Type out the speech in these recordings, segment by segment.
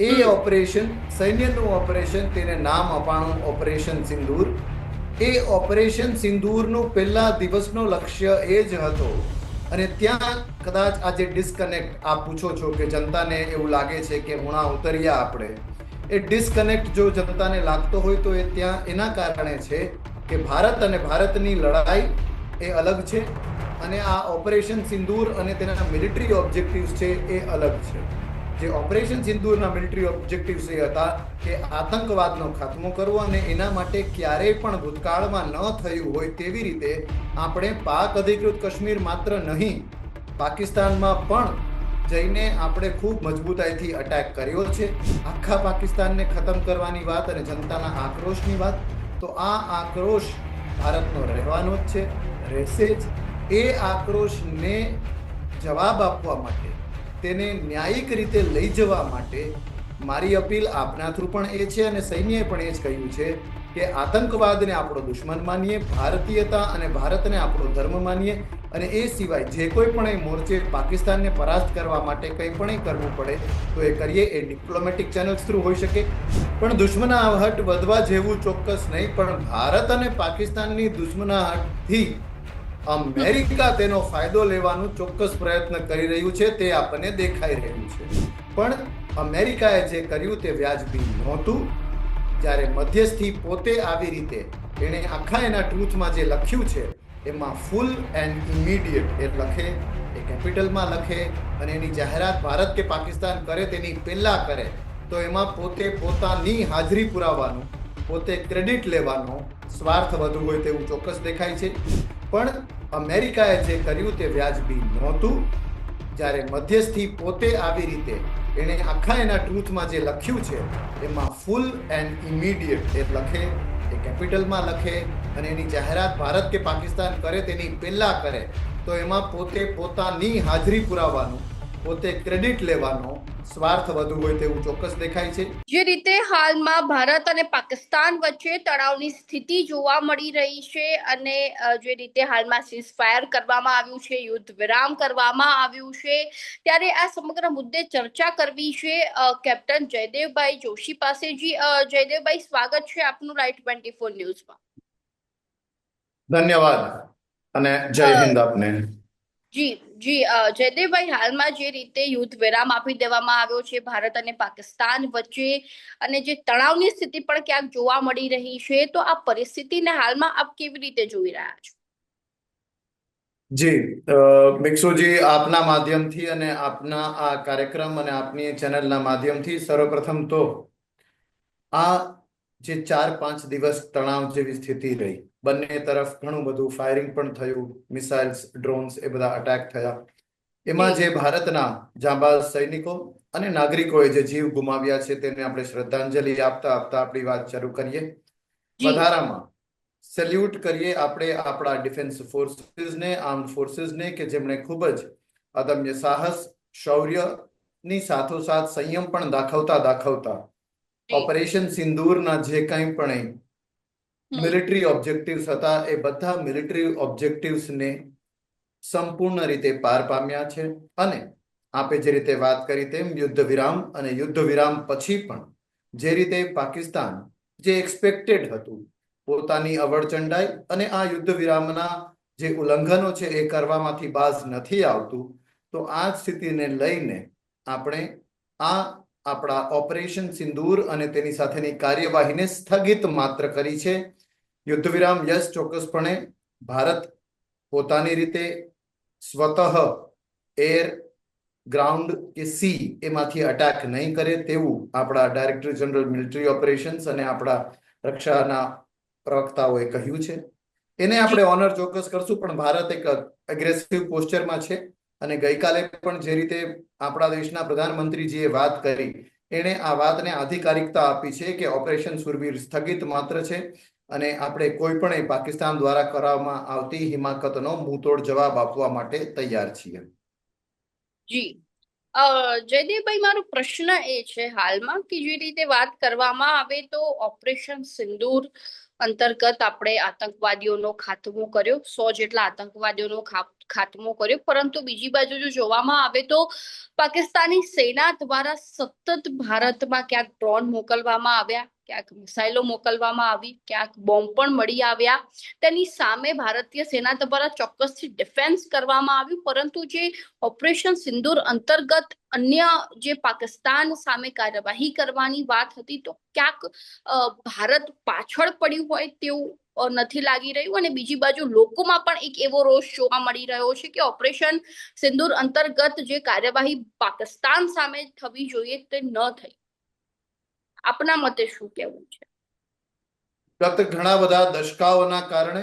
એ operation, સૈન્યનું operation, તેને નામ અપાણું operation સિંદૂર. એ operation સિંદૂરનું પહેલા દિવસનો લક્ષ્ય એ જ હતો. અને ત્યાં કદાચ આજે ડિસ્કનેક્ટ, આપ પૂછો છો કે જનતાને એવું લાગે છે કે ઉણા ઉતર્યા આપણે. એ ડિસ્કનેક્ટ જો જનતાને લાગતો હોય તો એ ત્યાં એના કારણે છે કે ભારત અને ભારતની લડાઈ એ અલગ છે અને આ ઓપરેશન સિંદૂર અને તેના મિલિટરી ઓબ્જેક્ટિવ્સ છે એ અલગ છે. જે ઓપરેશન સિંધુના મિલિટરી ઓબ્જેક્ટિવ્સ એ હતા કે આતંકવાદનો ખાત્મો કરવો અને એના માટે ક્યારેય પણ ભૂતકાળમાં ન થયું હોય તેવી રીતે આપણે પાક અધિકૃત કાશ્મીર માત્ર નહીં, પાકિસ્તાનમાં પણ જઈને આપણે ખૂબ મજબૂતાઈથી અટેક કર્યો છે. આખા પાકિસ્તાનને ખતમ કરવાની વાત અને જનતાના આક્રોશની વાત, તો આ આક્રોશ ભારતનો રહેવાનો જ છે, રહેશે જ. એ આક્રોશને જવાબ આપવા માટે તેને ન્યાયિક રીતે લઈ જવા માટે મારી અપીલ આપના થ્રુ પણ એ છે અને સૈન્યએ પણ એ જ કહ્યું છે કે આતંકવાદને આપણો દુશ્મન માનીએ, ભારતીયતા અને ભારતને આપણો ધર્મ માનીએ અને એ સિવાય જે કોઈ પણ મોરચે પાકિસ્તાનને પરાસ્ત કરવા માટે કંઈ પણ એ કરવું પડે તો એ કરીએ. એ ડિપ્લોમેટિક ચેનલ્સ થ્રુ હોઈ શકે. પણ દુશ્મનાહટ વધવા જેવું ચોક્કસ નહીં, પણ ભારત અને પાકિસ્તાનની દુશ્મનાહટથી અમેરિકા તેનો ફાયદો લેવાનું ચોક્કસ પ્રયત્ન કરી રહ્યું છે, તે આપણને દેખાઈ રહ્યું છે. પણ અમેરિકાએ જે કર્યું તે વ્યાજબી નહોતું. જ્યારે મધ્યસ્થી પોતે આવી રીતે એણે આખા એના ટ્રુથમાં જે લખ્યું છે, એમાં ફૂલ એન્ડ ઇમિડિયેટ એ લખે, એ કેપિટલમાં લખે અને એની જાહેરાત ભારત કે પાકિસ્તાન કરે તેની પહેલાં કરે, તો એમાં પોતે પોતાની હાજરી પુરાવવાનું પોતે ક્રેડિટ લેવાનો સ્વાર્થ વધુ હોય તેવું ચોક્કસ દેખાય છે. પણ અમેરિકાએ જે કર્યું તે વ્યાજબી નહોતું. જ્યારે મધ્યસ્થી પોતે આવી રીતે એણે આખા એના ટ્રુથમાં જે લખ્યું છે, એમાં ફૂલ એન્ડ ઇમિડિયેટ એ લખે, એ કેપિટલમાં લખે અને એની જાહેરાત ભારત કે પાકિસ્તાન કરે તેની પહેલાં કરે, તો એમાં પોતે પોતાની હાજરી પુરાવવાનું પોતે ક્રેડિટ લેવાનો સ્વાર્થ વધુ હોય તેવું ચોક્કસ દેખાય છે. જે રીતે હાલમાં ભારત અને પાકિસ્તાન વચ્ચે તણાવની સ્થિતિ જોવા મળી રહી છે અને જે રીતે હાલમાં સીઝફાયર કરવામાં આવ્યું છે યુદ્ધ વિરામ કરવામાં આવ્યું છે ત્યારે આ સમગ્ર મુદ્દે ચર્ચા કરવી છે કેપ્ટન જયદેવભાઈ જોશી પાસે જી જયદેવભાઈ સ્વાગત છે આપનું રાઈટ ટ્વેન્ટી ફોર ન્યૂઝમાં. ધન્યવાદ અને જય હિન્દ આપને. જી જી જયદેવભાઈ હાલમાં જે રીતે યુદ્ધ વિરામ આપી દેવામાં આવ્યો છે, ભારત અને પાકિસ્તાન વચ્ચે અને જે તણાવની સ્થિતિ પણ ક્યાંક જોવા મળી રહી છે, તો આ પરિસ્થિતિને હાલમાં આપ કેવી રીતે જોઈ રહ્યા છો? જી ભિક્ષુજી, આપના માધ્યમથી અને આપના આ કાર્યક્રમ અને આપની ચેનલના માધ્યમથી સર્વપ્રથમ તો આ જે ચાર પાંચ દિવસ તણાવ જેવી સ્થિતિ રહી બંને તરફ ઘણું બધું ફાયરિંગ પણ થયું. મિસાઇલ્સ ડ્રોન્સ એ બધા અટેક થયા. એમાં જે ભારતના જાંબાઝ સૈનિકો અને નાગરિકોએ જે જીવ ગુમાવ્યા છે તેને આપણે શ્રદ્ધાંજલિ આપતા આપતા આપણી વાત શરૂ કરીએ. વધારામાં સેલ્યુટ કરીએ આપણે આપણા ડિફેન્સ ફોર્સીસને આર્મ ફોર્સીસને કે જેમણે ખૂબ જ અદમ્ય સાહસ શૌર્યની સાથોસાથ સંયમ પણ દાખવતા દાખવતા ઓપરેશન સિંદૂરના જે કંઈ પણ. મિલિટરી ઓબ્જેક્ટિવ્સ હતા. એ બધા મિલિટરી ઓબ્જેક્ટિવ્સને સંપૂર્ણ રીતે પાર પામ્યા છે. અને આપે જે રીતે વાત કરી તેમ યુદ્ધ વિરામ અને યુદ્ધ વિરામ પછી પણ જે રીતે પાકિસ્તાન જે એક્સપેક્ટેડ હતું, પોતાની અવળચંડાઈ અને આ યુદ્ધ વિરામના જે ઉલ્લંઘનો છે એ કરવામાંથી બાજ નથી આવતું, તો આ સ્થિતિને લઈને આપણે આ આપણા ઓપરેશન સિંદૂર અને તેની સાથેની કાર્યવાહીને સ્થગિત માત્ર કરી છે. યુદ્ધ વિરામ યસ ચોક્કસપણે ભારત પોતાની રીતે સ્વતઃ એર ગ્રાઉન્ડ કે સી એમાંથી અટેક નહીં કરે તેવું આપણા ડાયરેક્ટર જનરલ મિલિટરી ઓપરેશન્સ અને આપણા રક્ષાના પ્રવક્તાઓએ કહ્યું છે. એને આપણે ઓનર ચોક્કસ કરશું, પણ ભારત એક એગ્રેસિવ પોસ્ચરમાં છે અને ગઈકાલે પણ જે રીતે આપણા દેશના પ્રધાનમંત્રીજીએ વાત કરી, એણે આ વાતને આધિકારિકતા આપી છે કે ઓપરેશન સુરવીર સ્થગિત માત્ર છે. અને આપણે કોઈ પણ પાકિસ્તાન દ્વારા કરવામાં આવતી હિમાકતનો મુંહતોડ જવાબ આપવા માટે તૈયાર છીએ. જી. જયદેવભાઈ, મારો પ્રશ્ન એ છે હાલમાં કે જે રીતે વાત કરવામાં આવે તો ઓપરેશન સિંદૂર અંતર્ગત આપણે આતંકવાદીઓનો ખાતમો કર્યો, સો જેટલા આતંકવાદીઓનો ખાતમો કર્યો, પરંતુ બીજી બાજુ જો જોવામાં આવે તો પાકિસ્તાની સેના દ્વારા સતત ભારતમાં ક્યાંક ડ્રોન મોકલવામાં આવ્યા ક્યાંક મિસાઇલો મોકલવામાં આવી, ક્યાંક બોમ્બ પણ મળી આવ્યા. તેની સામે ભારતીય સેના દ્વારા ચોક્કસથી ડિફેન્સ કરવામાં આવ્યું, પરંતુ જે ઓપરેશન સિંદૂર અંતર્ગત અન્ય જે પાકિસ્તાન સામે કાર્યવાહી કરવાની વાત હતી, તો ક્યાંક ભારત પાછળ પડ્યું હોય તેવું નથી લાગી રહ્યું. અને બીજી બાજુ લોકોમાં પણ એક એવો રોષ જોવા મળી રહ્યો છે કે ઓપરેશન સિંદૂર અંતર્ગત જે કાર્યવાહી પાકિસ્તાન સામે થવી જોઈએ તે ન થઈ. આપના મતે શું કહેવું છે? ગત ઘણા બધા દશકાઓના કારણે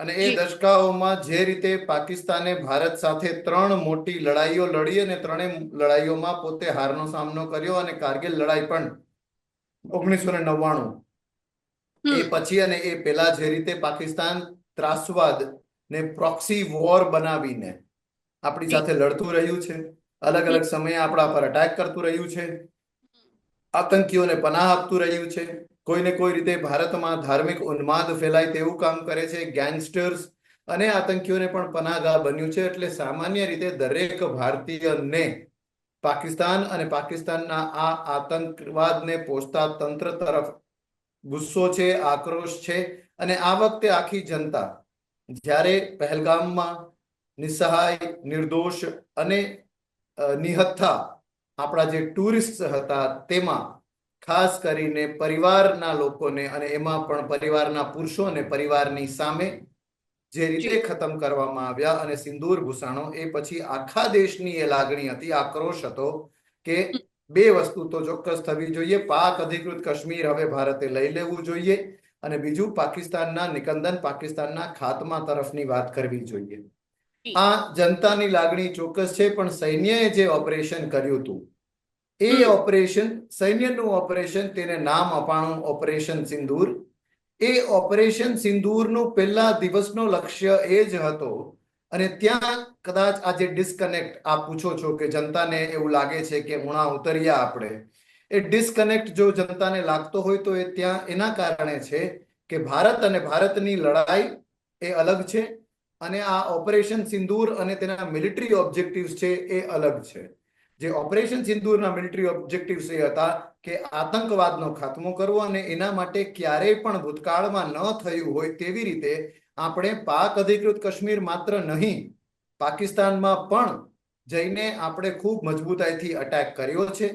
અને એ દશકાઓમાં જે રીતે પાકિસ્તાને ભારત સાથે ત્રણ મોટી લડાઈઓ લડી અને ત્રણેય લડાઈઓમાં પોતે હારનો સામનો કર્યો અને કારગિલ લડાઈ પણ ઓગણીસો ને નવ્વાણું. એ પછી અને એ પહેલા જે રીતે પાકિસ્તાન ત્રાસવાદ ને પ્રોક્સી વોર બનાવીને આપણી સાથે લડતું રહ્યું છે અલગ અલગ સમયે આપણા પર અટેક કરતું રહ્યું છે આતંકીઓને પનાહ આપતું રહ્યું છે. કોઈને કોઈ રીતે ભારતમાં ધાર્મિક ઉન્માદ ફેલાય તેવું કામ કરે છે. ગેંગસ્ટર્સ અને આતંકીઓને પણ પનાહગાહ બન્યું છે. એટલે સામાન્ય રીતે દરેક ભારતીયને પાકિસ્તાન અને પાકિસ્તાનના આ આતંકવાદને પોષતા તંત્ર તરફ ગુસ્સો છે, આક્રોશ છે અને આ વખતે આખી જનતા જ્યારે પહેલગામમાં નિસહાય, નિર્દોષ અને નિહત્થા આપણા જે ટુરિસ્ટ હતા તેમાં ખાસ કરીને પરિવારના લોકોને અને એમાં પણ પરિવારના પુરુષો અને પરિવારની સામે જે રીતે ખતમ કરવામાં આવ્યા અને સિંદૂર ભૂસાણો એ પછી આખા દેશની એ લાગણી હતી આક્રોશ હતો કે બે વસ્તુ તો ચોક્કસ થવી જોઈએ. પાક અધિકૃત કાશ્મીર હવે ભારતે લઈ લેવું જોઈએ અને બીજું પાકિસ્તાનના નિકંદન પાકિસ્તાનના ખાતમા તરફની વાત કરવી જોઈએ. આ જનતાની લાગણી ચોક્કસ છે પણ સૈન્યએ જે ઓપરેશન કર્યું હતું એ ઓપરેશન સૈન્યનું ઓપરેશન તેને નામ અપાણું ઓપરેશન સિંદૂર. એ ઓપરેશન સિંદૂરનું પહેલા દિવસનો લક્ષ્ય એ જ હતો. અને ત્યાં કદાચ આ જે ડિસ્કનેક્ટ આપ પૂછો છો કે જનતાને એવું લાગે છે કે ઉણા ઉતર્યા આપણે. એ ડિસ્કનેક્ટ જો જનતાને લાગતો હોય તો એ ત્યાં એના કારણે છે કે ભારત અને ભારતની લડાઈ એ અલગ છે. અને આ ઓપરેશન સિંદૂર અને તેના મિલિટરી ઓબ્જેક્ટિવ્સ છે એ અલગ છે. જે ઓપરેશન સિંદૂરના મિલિટરી ઓબ્જેક્ટિવ્સ એ હતા કે આતંકવાદનો ખાત્મો કરવો અને એના માટે ક્યારેય પણ ભૂતકાળમાં ન થયું હોય તેવી રીતે આપણે પાક અધિકૃત કાશ્મીર માત્ર નહીં, પાકિસ્તાનમાં પણ જઈને આપણે ખૂબ મજબૂતાઈથી અટેક કર્યો છે.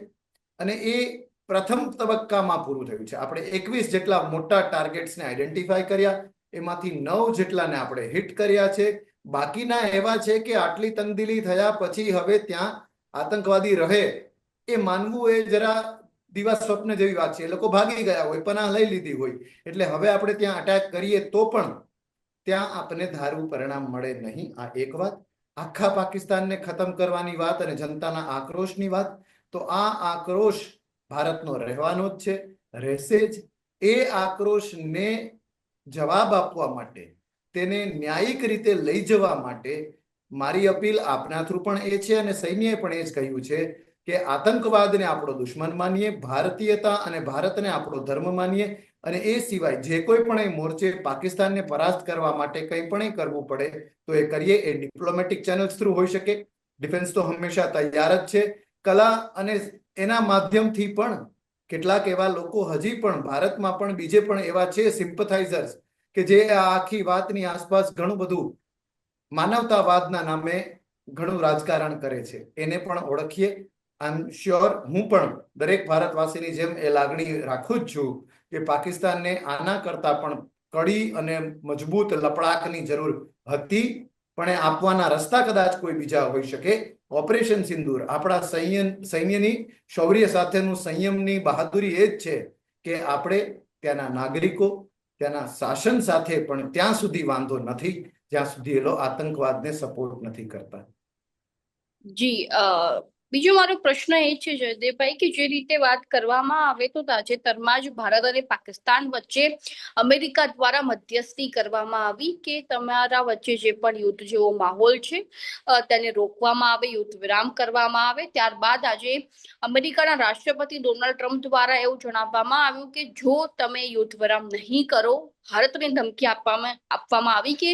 અને એ પ્રથમ તબક્કામાં પૂરું થયું છે. આપણે એકવીસ જેટલા મોટા ટાર્ગેટ્સને આઈડેન્ટિફાય કર્યા. એમાંથી નવ જેટલાને આપણે હિટ કર્યા છે. બાકીના એવા છે કે આટલી તંગદિલી થયા પછી હવે ત્યાં આતંકવાદી રહે. એ માનવું એ જરા દિવા સ્વપ્ન જેવી વાત છે. એ લોકો ભાગી ગયા હોય, પનાહ લઈ લીધી હોય. એટલે હવે આપણે ત્યાં અટેક કરીએ તો પણ ત્યાં આપણે ધારું પરિણામ મળે નહીં. આ એક વાત. આખા પાકિસ્તાનને ખતમ કરવાની વાત અને જનતાના આક્રોશની વાત. તો આ આક્રોશ ભારતનો રહેવાનો જ છે, રહેશે જ. એ આક્રોશને જવાબ આપવા માટે, તેને ન્યાયિક રીતે લઈ જવા માટે મારી અપીલ આપના થ્રુ પણ એ છે અને સૈન્યએ પણ એ જ કહ્યું છે કે આતંકવાદને આપણો દુશ્મન માનીએ, ભારતીયતા અને ભારતને આપણો ધર્મ માનીએ અને એ સિવાય જે કોઈ પણ એ મોરચે પાકિસ્તાનને પરાસ્ત કરવા માટે કંઈ પણ કરવું પડે તો એ કરીએ. એ ડિપ્લોમેટિક ચેનલ્સ થ્રુ હોઈ શકે. ડિફેન્સ તો હંમેશા તૈયાર જ છે. કલા અને એના માધ્યમથી પણ કેટલાક એવા લોકો હજી પણ ભારતમાં પણ બીજે પણ એવા છે સિમ્પથાઇઝર્સ કે જે આ આખી વાતની આસપાસ ઘણું બધું માનવતાવાદના નામે ઘણું રાજકારણ કરે છે. એને પણ ઓળખીએ. આઈ એમ શ્યોર હું પણ દરેક ભારતવાસીની જેમ એ લાગણી રાખું જ છું કે પાકિસ્તાનને આના કરતા પણ કડી અને મજબૂત લપડાકની જરૂર હતી. પણ એ આપવાના રસ્તા કદાચ કોઈ બીજા હોઈ શકે. ઓપરેશન સિંદૂર આપણા સૈન્ય, સૈન્યની, શૌર્ય સાથેનું સંયમની બહાદુરી એ જ છે કે આપણે ત્યાંના નાગરિકો, ત્યાંના શાસન સાથે પણ ત્યાં સુધી વાંધો નથી, જ્યાં સુધી એ આતંકવાદને સપોર્ટ નથી કરતા. જી બીજો મારો પ્રશ્ન એ છે, જયદેવભાઈ, કે જે રીતે વાત કરવામાં આવે તો તાજેતરમાં જ ભારત અને પાકિસ્તાન વચ્ચે અમેરિકા દ્વારા મધ્યસ્થી કરવામાં આવી કે તમારા વચ્ચે જે પણ યુદ્ધ જેવો માહોલ છે તેને રોકવામાં આવે, યુદ્ધ વિરામ કરવામાં આવે. ત્યારબાદ આજે અમેરિકાના રાષ્ટ્રપતિ ડોનાલ્ડ ટ્રમ્પ દ્વારા એવું જણાવવામાં આવ્યું કે જો તમે યુદ્ધ વિરામ નહીં કરો ભારતને ધમકી આપવામાં આપવામાં આવી કે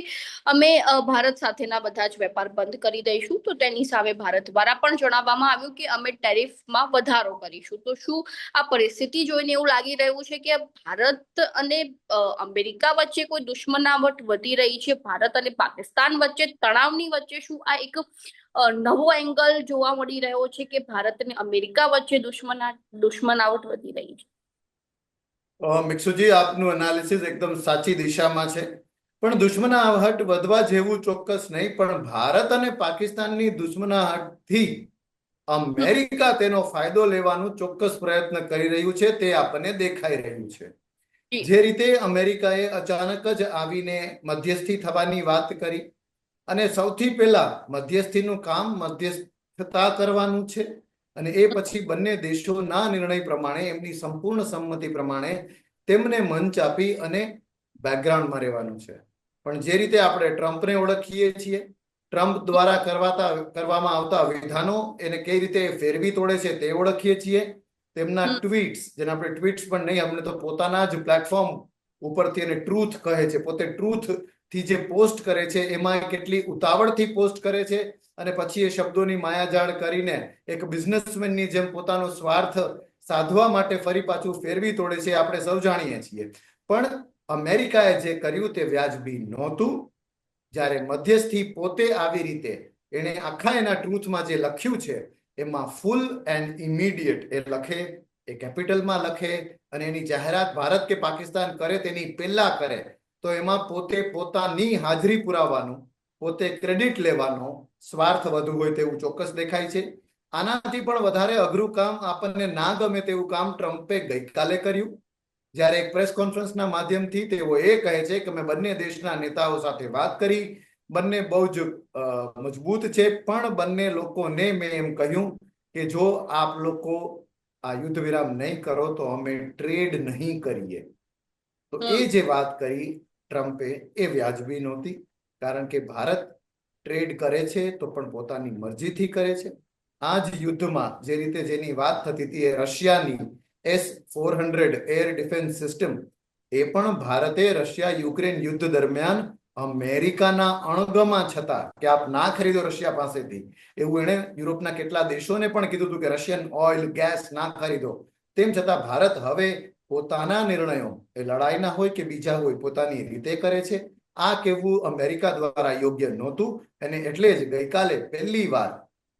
અમે ભારત સાથેના બધા જ વેપાર બંધ કરી દઈશું. તો તેની સામે ભારત દ્વારા પણ જણાવવામાં આવ્યું કે અમે ટેરિફમાં વધારો કરીશું. તો શું આ પરિસ્થિતિ જોઈને એવું લાગી રહ્યું છે કે ભારત અને અમેરિકા વચ્ચે કોઈ દુશ્મનાવટ વધી રહી છે? ભારત અને પાકિસ્તાન વચ્ચે તણાવની વચ્ચે શું આ એક નવો એંગલ જોવા મળી રહ્યો છે કે ભારત અને અમેરિકા વચ્ચે દુશ્મના, દુશ્મનાવટ વધી રહી છે? મિક્સુજી આપનું એનાલિસિસ એકદમ સાચી દિશામાં છે. પણ દુશ્મનાહટ વધવા જેવું ચોક્કસ નહીં પણ ભારત અને પાકિસ્તાનની દુશ્મનાહટથી અમેરિકા તેનો ફાયદો લેવાનું ચોક્કસ પ્રયત્ન કરી રહ્યું છે તે આપણને દેખાઈ રહ્યું છે. જે રીતે અમેરિકાએ અચાનક જ આવીને મધ્યસ્થી થવાની વાત કરી અને સૌથી પહેલા મધ્યસ્થીનું કામ મધ્યસ્થતા કરવાનું છે. અને એ પછી બંને દેશોના નિર્ણય પ્રમાણે એમની સંપૂર્ણ સંમતિ પ્રમાણે તેમને મંચ આપી અને બેકગ્રાઉન્ડમાં રહેવાનું છે. પણ જે રીતે આપણે ટ્રમ્પને ઓળખીએ છીએ ટ્રમ્પ દ્વારા કરવાતા કરવામાં આવતા વિધાનો એને કઈ રીતે ફેરવી તોડે છે તે ઓળખીએ છીએ. તેમના. ટ્વીટ્સ જેને આપણે ટ્વીટ્સ પણ નહીં અમને તો પોતાના જ પ્લેટફોર્મ ઉપરથી એને ટ્રુથ કહે છે. પોતે ટ્રુથથી જે પોસ્ટ કરે છે એમાં કેટલી ઉતાવળથી પોસ્ટ કરે છે અને પછી એ શબ્દોની માયાજાળ કરીને એક બિઝનેસમેનની જેમ પોતાનો સ્વાર્થ સાધવા માટે ફરી પાછું ફેરવી તોડે છે આપણે સૌ જાણીએ છીએ. પણ અમેરિકાએ જે કર્યું તે વ્યાજબી નહોતું. જ્યારે મધ્યસ્થી પોતે આવી રીતે એણે આખા એના ટ્રુથમાં જે લખ્યું છે, એમાં ફૂલ એન્ડ ઇમિડિયેટ એ લખે, એ કેપિટલમાં લખે અને એની જાહેરાત ભારત કે પાકિસ્તાન કરે તેની પહેલા કરે, તો એમાં પોતે પોતાની હાજરી પુરાવાનું પોતે ક્રેડિટ લેવાનો સ્વાર્થ વધુ હોય તેવું ચોક્કસ દેખાય છે. આનાથી પણ વધારે અઘરું કામ આપણને ના ગમે તેવું કામ ટ્રમ્પે ગઈકાલે કર્યું. જ્યારે એક પ્રેસ કોન્ફરન્સના માધ્યમથી તેઓ એ કહે છે કે મેં બંને દેશના નેતાઓ સાથે વાત કરી. બંને બહુ જ મજબૂત છે પણ બંને લોકોને મેં એમ કહ્યું કે જો આપ લોકો આ યુદ્ધ વિરામ નહીં કરો તો અમે ટ્રેડ નહીં કરીએ. તો એ જે વાત કરી ટ્રમ્પે એ વ્યાજબી નહોતી. કારણ કે ભારત ટ્રેડ કરે છે તો પણ પોતાની મરજીથી કરે છે. આ જ યુદ્ધમાં જે રીતે જેની વાત થતી હતી એ રશિયાની S four hundred air defence system, એ પણ ભારતે રશિયા યુક્રેન યુદ્ધ દરમિયાન અમેરિકાના અણગમા છતાં કે આપ ના ખરીદો રશિયા પાસેથી. એવું એણે યુરોપના કેટલા દેશોને પણ કીધું હતું કે રશિયન ઓઇલ, ગેસ ના ખરીદો. તેમ છતાં ભારત હવે પોતાના નિર્ણયો, એ લડાઈના હોય કે બીજા હોય, પોતાની રીતે કરે છે. આ કહેવું અમેરિકા દ્વારા યોગ્ય નહોતું અને એટલે જ ગઈકાલે પહેલી વાર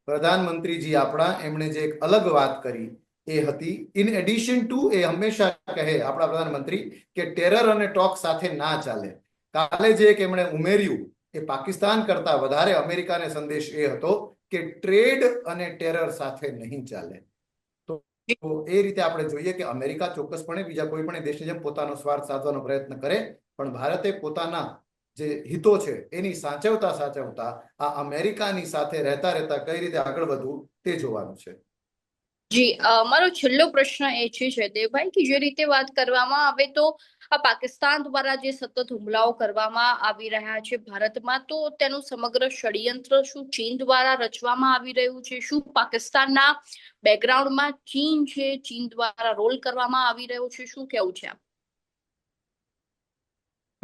પ્રધાનમંત્રીજી આપણા એમણે જે એક અલગ વાત કરી એ હતી ઇન એડિશન ટુ એ હંમેશા કહે આપણા પ્રધાનમંત્રી કે ટેરર અને ટોક સાથે ના ચાલે. કાલે જે એક એમણે ઉમેર્યું એ પાકિસ્તાન કરતા વધારે અમેરિકાને સંદેશ એ હતો કે ટ્રેડ અને ટેરર સાથે નહીં ચાલે. તો એ રીતે આપણે જોઈએ કે અમેરિકા ચોક્કસપણે બીજા કોઈ પણ દેશની જેમ પોતાનો સ્વાર્થ સાધવાનો પ્રયત્ન કરે, પણ ભારતે પોતાના જે હિતો છે, એની સાચવતા સાચવતા આ અમેરિકાની સાથે રહેતા રહેતા કઈ રીતે આગળ વધવું તે જોવાનું છે. જી મારો છેલ્લો પ્રશ્ન એ છે, જયદેવભાઈ, કે જે રીતે વાત કરવામાં આવે તો આ પાકિસ્તાન દ્વારા જે સતત હુમલાઓ કરવામાં આવી રહ્યા છે ભારતમાં, તો તેનું સમગ્ર ષડયંત્ર શું ચીન દ્વારા રચવામાં આવી રહ્યું છે? શું પાકિસ્તાનના બેકગ્રાઉન્ડમાં ચીન છે? ચીન દ્વારા રોલ કરવામાં આવી રહ્યો છે? શું કેવું છે આપ?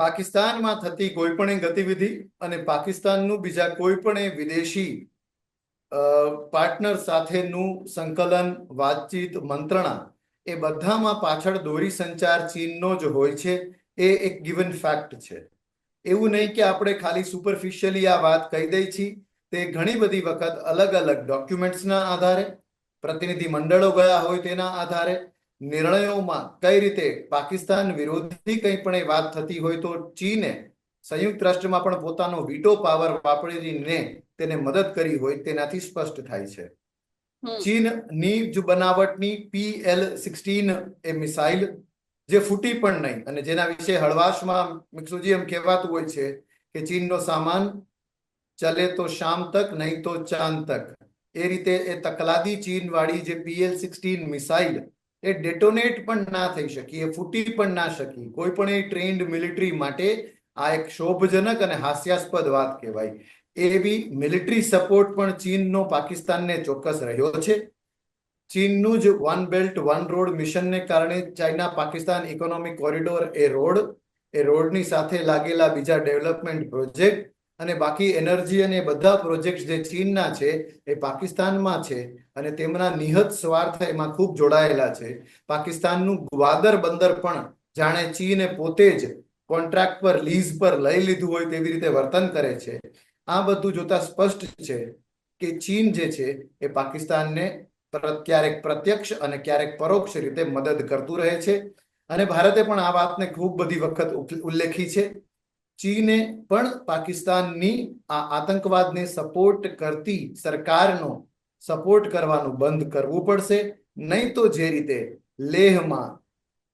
પાકિસ્તાનમાં થતી કોઈ પણ ગતિવિધિ અને પાકિસ્તાનનું બીજા કોઈ પણ વિદેશી પાર્ટનર સાથેનું સંકલન, વાતચીત, મંત્રણા એ બધામાં પાછળ દોરી સંચાર ચીનનો જ હોય છે, એ એક ગિવન ફેક્ટ છે. એવું નહીં કે આપણે ખાલી સુપરફિશિયલી આ વાત કહી દઈ છીએ તે ઘણી બધી વખત અલગ અલગ ડોક્યુમેન્ટ્સના આધારે પ્રતિનિધિ મંડળો ગયા હોય તેના આધારે નિર્ણયોમાં કઈ રીતે પાકિસ્તાન વિરોધી કંઈ પણ એ વાત થતી હોય તો ચીને સંયુક્ત રાષ્ટ્રમાં પણ પોતાનો વીટો પાવર વાપરીને તેને મદદ કરી હોય તેનાથી સ્પષ્ટ થાય છે. ચીન ચીનની જ બનાવટની પીએલ સિક્સટીન એ મિસાઇલ જે ફૂટી પણ નહીં અને જેના વિશે હળવાશમાં મિક્સુજી એમ કહેવાતું હોય છે કે ચીનનો સામાન ચલે તો શામ તક નહીં તો ચાંદ તક. એ રીતે એ તકલાદી ચીન વાળી જે પીએલ સિક્સટીન મિસાઇલ એ ડેટોનેટ પણ ના થઈ શકી, એ ફૂટી પણ ના શકી. કોઈ પણ એ ટ્રેન્ડ મિલિટરી માટે આ એક શોભજનક અને હાસ્યાસ્પદ વાત કહેવાય. એવી મિલિટરી સપોર્ટ પણ ચીનનો પાકિસ્તાનને ચોક્કસ રહ્યો છે. ચીનનું જ વન બેલ્ટ વન રોડ મિશનને કારણે ચાઇના પાકિસ્તાન ઇકોનોમિક કોરિડોર એ રોડ, એ રોડની સાથે લાગેલા બીજા ડેવલપમેન્ટ પ્રોજેક્ટ અને બાકી એનર્જી અને બધા પ્રોજેક્ટ જે ચીનના છે, એ પાકિસ્તાનમાં છે અને તેમના નિહત સ્વાર્થ એમાં ખૂબ જોડાયેલા છે. પાકિસ્તાનનું ગ્વાદર બંદર પણ જાણે ચીને પોતે જ કોન્ટ્રાક્ટ પર, લીઝ પર લઈ લીધું હોય તેવી રીતે વર્તન કરે છે. આ બધું જોતા સ્પષ્ટ છે કે ચીન જે છે, એ પાકિસ્તાનને ક્યારેક પ્રત્યક્ષ અને ક્યારેક પરોક્ષ રીતે મદદ કરતું રહે છે. અને ભારતે પણ આ વાતને ખૂબ બધી વખત ઉલ્લેખી છે. ચીને પણ પાકિસ્તાનની આ આતંકવાદને સપોર્ટ કરતી સરકારનો સપોર્ટ કરવાનું બંધ કરવું પડશે. નહીં તો જે રીતે લેહમાં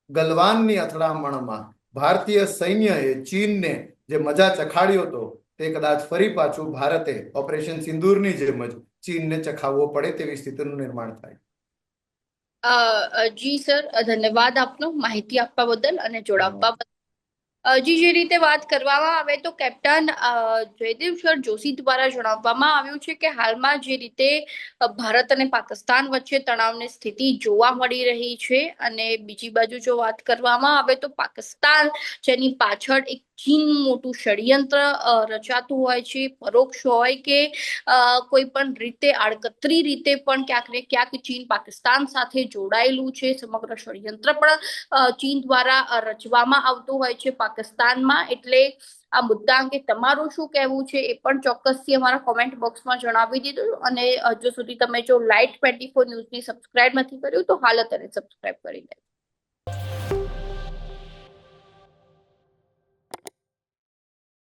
ગલવાનની અથડામણમાં ભારતીય સૈન્યએ ચીનને જે મજા ચખાડ્યો હતો તે કદાચ ફરી પાછું ભારતે ઓપરેશન સિંદૂરની જેમ જ ચીનને ચખાવવો પડે તેવી સ્થિતિનું નિર્માણ થાય. જી સર ધન્યવાદ આપનો માહિતી આપવા બદલ અને જોડાવવા બદલ. જી, જે રીતે વાત કરવામાં આવે તો કેપ્ટન જયદેવ સર જોશી દ્વારા જણાવવામાં આવ્યું છે કે હાલમાં જે રીતે ભારત અને પાકિસ્તાન વચ્ચે તણાવની સ્થિતિ જોવા મળી રહી છે અને બીજી બાજુ જો વાત કરવામાં આવે તો પાકિસ્તાન જેની પાછળ એક ચીન મોટું ષડયંત્ર રચાતું હોય છે, પરોક્ષ હોય કે કોઈ પણ રીતે, આડકતરી રીતે પણ ક્યાંક ને ક્યાંક ચીન પાકિસ્તાન સાથે જોડાયેલું છે. સમગ્ર ષડયંત્ર પણ ચીન દ્વારા રચવામાં આવતું હોય છે પાકિસ્તાનમાં. એટલે આ મુદ્દા અંગે તમારું શું કહેવું છે એ પણ ચોક્કસથી અમારા કોમેન્ટ બોક્સમાં જણાવી દીધું. અને હજુ સુધી તમે જો લાઈટ ટ્વેન્ટી ફોર ન્યૂઝની સબસ્ક્રાઇબ નથી કર્યું તો હાલ અત્યારે સબસ્ક્રાઇબ કરી લે